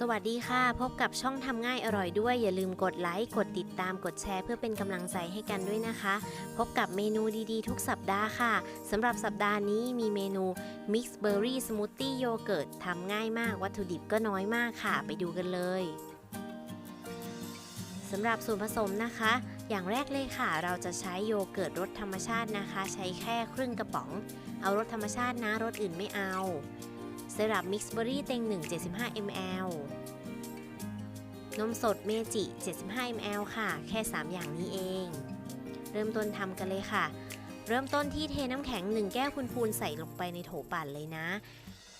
สวัสดีค่ะ พบกับช่องทำง่ายอร่อยด้วย อย่าลืมกดไลค์ กดติดตาม กดแชร์เพื่อเป็นกำลังใจให้กันด้วยนะคะ พบกับเมนูดีๆ ทุกสัปดาห์ค่ะสำหรับสัปดาห์นี้มีเมนู Mix Berry Smoothie Yogurt ทำง่ายมากวัตถุดิบก็น้อยมากค่ะ ไปดูกันเลยสำหรับส่วนผสมนะคะ อย่างแรกเลยค่ะ เราจะใช้โยเกิร์ตรสธรรมชาตินะคะ ใช้แค่ครึ่งกระป๋อง เอารสธรรมชาตินะรสอื่นไม่เอา สลับมิกซ์เบอรี่เต็ง1 75 ml นมสดเมจิ 75 ml ค่ะ แค่ 3 อย่างนี้เอง เริ่มต้นทำกันเลยค่ะ เริ่มต้นที่เทน้ำแข็ง 1 แก้วพูนๆใส่ลงไปในโถปั่นเลยนะ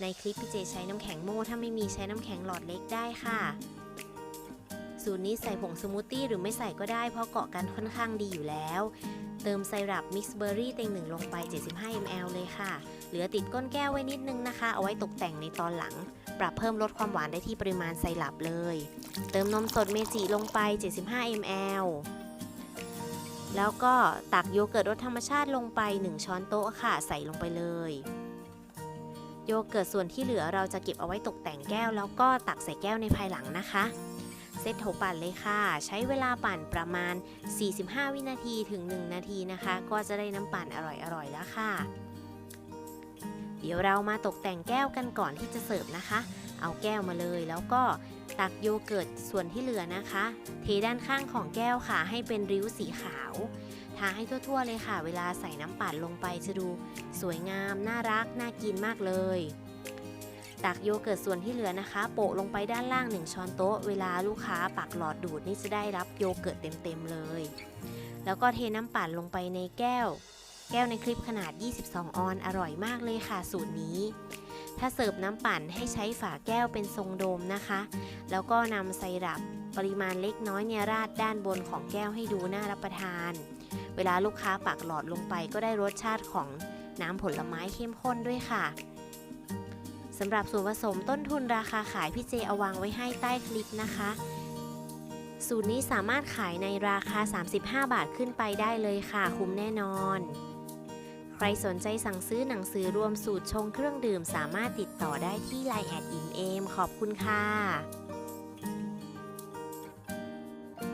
ในคลิปพี่เจใช้น้ำแข็งโม่ถ้าไม่มีใช้น้ำแข็งหลอดเล็กได้ค่ะ สูตรนี้ใส่ผงสมูทตี้หรือไม่ใส่ก็ได้เพราะเกาะกันค่อนข้างดีอยู่แล้ว เติมไซรัปมิกซ์เบอร์รี่เต็งหนึ่งลงไป 75 ml เลยค่ะ เหลือติดก้นแก้วไว้นิดนึงนะคะ เอาไว้ตกแต่งในตอนหลัง ปรับเพิ่มลดความหวานได้ที่ปริมาณไซรัปเลย เติมนมสดเมจิลงไป 75 ml แล้วก็ตักโยเกิร์ตรสธรรมชาติลงไป 1 ช้อนโต๊ะค่ะ ใส่ลงไปเลยโยเกิร์ตส่วนที่เหลือเราจะเก็บเอาไว้ตกแต่งแก้ว แล้วก็ตักใส่แก้วในภายหลังนะคะ เซตโถปั่นเลยค่ะ ใช้เวลาปั่นประมาณ 45 วินาทีถึง 1 นาทีนะคะ ก็จะได้น้ำปั่นอร่อยๆแล้วค่ะ เดี๋ยวเรามาตกแต่งแก้วกันก่อนที่จะเสิร์ฟนะคะ เอาแก้วมาเลยแล้วก็ตักโยเกิร์ตส่วนที่เหลือนะคะ เทด้านข้างของแก้วค่ะ ให้เป็นริ้วสีขาวทาให้ทั่วๆเลยค่ะ เวลาใส่น้ำปั่นลงไปจะดู สวยงาม น่ารัก น่ากินมากเลย ตักโยเกิร์ตส่วนที่เหลือนะคะ โปะลงไปด้านล่าง 1 ช้อนโต๊ะ เวลาลูกค้าปักหลอดดูดนี่จะได้รับโยเกิร์ตเต็มๆเลย แล้วก็เทน้ำปั่นลงไปในแก้ว แก้วในคลิปขนาด 22 ออน อร่อยมากเลยค่ะสูตรนี้ ถ้าเสิร์ฟน้ำปั่นให้ใช้ฝาแก้วเป็นทรงโดมนะคะ แล้วก็นำไซรัปปริมาณเล็กน้อยเนี่ยราดด้านบนของแก้วให้ดูน่ารับประทาน เวลาลูกค้าปักหลอดลงไปก็ได้รสชาติของน้ำผลไม้เข้มข้นด้วยค่ะ สำหรับส่วนผสมต้นทุนราคาขายพี่เจเอาวางไว้ให้ใต้คลิปนะคะ สูตรนี้สามารถขายในราคา 35 บาทขึ้นไปได้เลยค่ะ คุ้มแน่นอน ใครสนใจสั่งซื้อหนังสือรวมสูตรชงเครื่องดื่มสามารถติดต่อได้ที่ไลน์แอดอิมเอมขอบคุณค่ะ